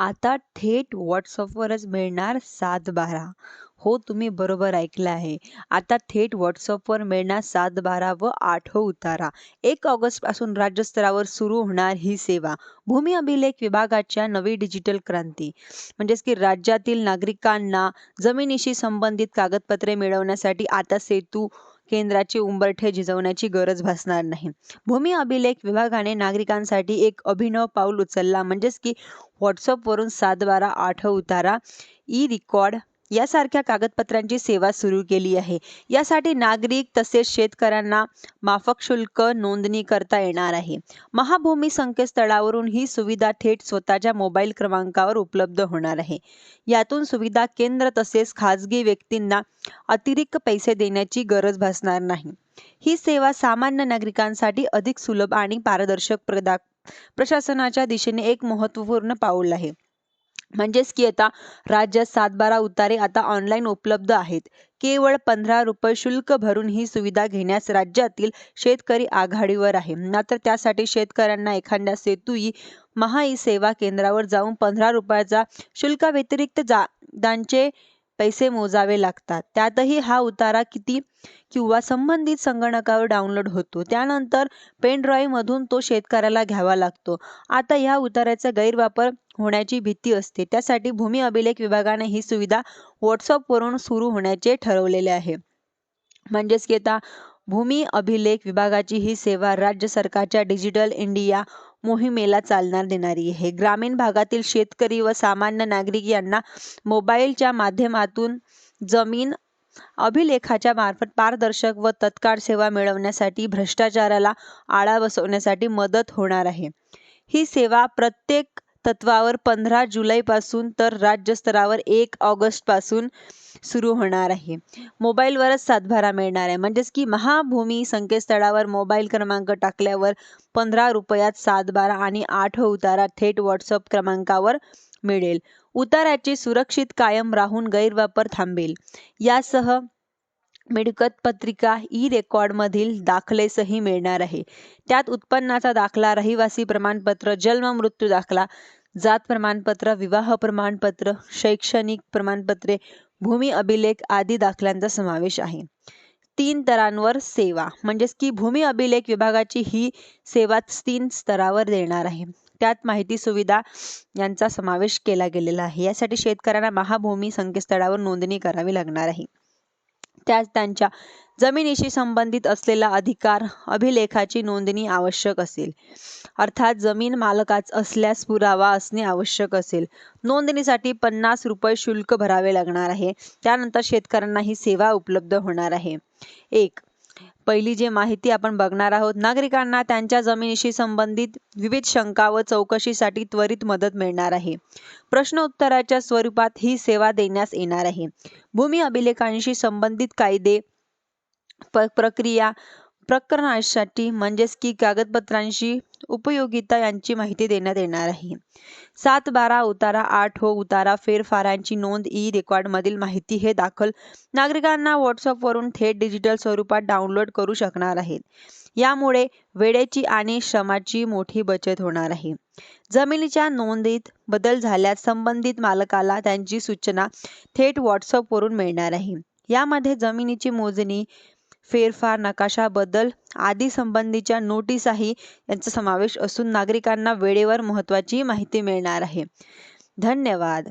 आता थेट व्हॉट्सअपवरच मिळणार सात बारा हो तुम्ही बरोबर ऐकलं आहे. आता थेट व्हॉट्सअपवर मिळणार सात बारा व आठव हो उतारा. एक ऑगस्टपासून राज्यस्तरावर सुरू होणार ही सेवा. भूमी अभिलेख विभागाच्या नवी डिजिटल क्रांती. म्हणजेच की राज्यातील नागरिकांना जमिनीशी संबंधित कागदपत्रे मिळवण्यासाठी आता सेतू केंद्राची उंबरठे झिजवण्याची गरज भासणार नाही. भूमी अभिलेख विभागाने नागरिकांसाठी एक अभिनव पाऊल उचलला. म्हणजेच की व्हॉट्सअपवरून सात बारा आठ उतारा ई रिकॉर्ड यासारख्या कागदपत्रांची सेवा सुरू केली आहे. यासाठी नागरिक तसेच शेतकऱ्यांना माफक शुल्क नोंदणी करता येणार आहे. महाभूमी संकेतस्थळावरून ही सुविधा थेट स्वतःच्या मोबाईल क्रमांकावर उपलब्ध होणार आहे. यातून सुविधा केंद्र तसेच खाजगी व्यक्तींना अतिरिक्त पैसे देण्याची गरज भासणार नाही. ही सेवा सामान्य नागरिकांसाठी अधिक सुलभ आणि पारदर्शक प्रदा प्रशासनाच्या दिशेने एक महत्त्वपूर्ण पाऊल आहे. म्हणजेच की आता राज्यात सातबारा उतारे आता ऑनलाईन उपलब्ध आहेत. केवळ पंधरा रुपये शुल्क भरून ही सुविधा घेण्यास राज्यातील शेतकरी आघाडीवर आहे. मात्र त्यासाठी शेतकऱ्यांना एखाद्या सेतूई महा ई सेवा केंद्रावर जाऊन पंधरा रुपयाचा शुल्काव्यतिरिक्त जा दांचे पैसे मोजावे लागतात. त्यातही हा उतारा किती किंवा संबंधित संगणकावर डाउनलोड होतो. त्यानंतर पेन तो शेतकऱ्याला घ्यावा लागतो. आता या उताराचा गैरवापर होण्याची भीती असते. त्यासाठी भूमी अभिलेख विभागाने ही सुविधा व्हॉट्सअपवरून सुरू होण्याचे ठरवलेले आहे. म्हणजेच की आता भूमी अभिलेख विभागाची ही सेवा राज्य सरकारच्या डिजिटल इंडिया मोहिमेला चालना देणारी आहे. ग्रामीण भागातील शेतकरी व सामान्य नागरिक यांना मोबाईलच्या माध्यमातून जमीन अभिलेखाच्या मार्फत पारदर्शक व तत्काळ सेवा मिळवण्यासाठी भ्रष्टाचाराला आळा बसवण्यासाठी मदत होणार आहे. ही सेवा प्रत्येक तत्वावर पंधरा जुलैपासून तर राज्यस्तरावर एक ऑगस्टपासून सुरू होणार आहे. मोबाईलवरच सातभारा मिळणार आहे. म्हणजेच की महाभूमी संकेतस्थळावर मोबाईल क्रमांक टाकल्यावर पंधरा रुपयात सातबारा आणि आठ उतारा थेट व्हॉट्सअप क्रमांकावर मिळेल. उताराची सुरक्षित कायम राहून गैरवापर थांबेल. यासह मिळकत पत्रिका ई रेकॉर्डमधील दाखलेसही मिळणार आहे. त्यात उत्पन्नाचा दाखला रहिवासी प्रमाणपत्र जन्म मृत्यू दाखला जात प्रमाणपत्र विवाह प्रमाणपत्र शैक्षणिक प्रमाणपत्रे भूमी अभिलेख आदी दाखल्यांचा समावेश आहे. तीन स्तरांवर सेवा म्हणजेच की भूमी अभिलेख विभागाची ही सेवा तीन स्तरावर देणार आहे. त्यात माहिती सुविधा यांचा समावेश केला गेलेला आहे. यासाठी शेतकऱ्यांना महाभूमी संकेतस्थळावर नोंदणी करावी लागणार आहे. त्यास त्यांच्या जमिनीशी संबंधित असलेला अधिकार अभिलेखाची नोंदणी आवश्यक असेल. अर्थात जमीन मालकाच असल्यास पुरावा असणे आवश्यक असेल. नोंदणीसाठी पन्नास रुपये शुल्क भरावे लागणार आहे. त्यानंतर शेतकऱ्यांना ही सेवा उपलब्ध होणार आहे. एक पहिली जे माहिती आपण बघणार आहोत नागरिकांना त्यांच्या जमिनीशी संबंधित विविध शंका व चौकशीसाठी त्वरित मदत मिळणार आहे. प्रश्न उत्तराच्या स्वरूपात ही सेवा देण्यास येणार आहे. भूमी अभिलेखांशी संबंधित कायदे प्रक्रिया प्रकरणासाठी म्हणजेच की कागदपत्रांशी उपयोगिता यांची माहिती देण्यात येणार आहे. सात बारा उतारा आठ हो उतारा फेरफारांची नोंद ई रेकॉर्डमधील माहिती हे दाखल नागरिकांना व्हॉट्सअपवरून थेट डिजिटल स्वरूपात डाउनलोड करू शकणार आहेत. यामुळे वेळेची आणि श्रमाची मोठी बचत होणार आहे. जमिनीच्या नोंदीत बदल झाल्यास संबंधित मालकाला त्यांची सूचना थेट व्हॉट्सअपवरून मिळणार आहे. यामध्ये जमिनीची मोजणी फेरफार नकाशा बदल आदी संबंधीच्या नोटीसही यांचा समावेश असून नागरिकांना वेळेवर महत्त्वाची माहिती मिळणार आहे. धन्यवाद.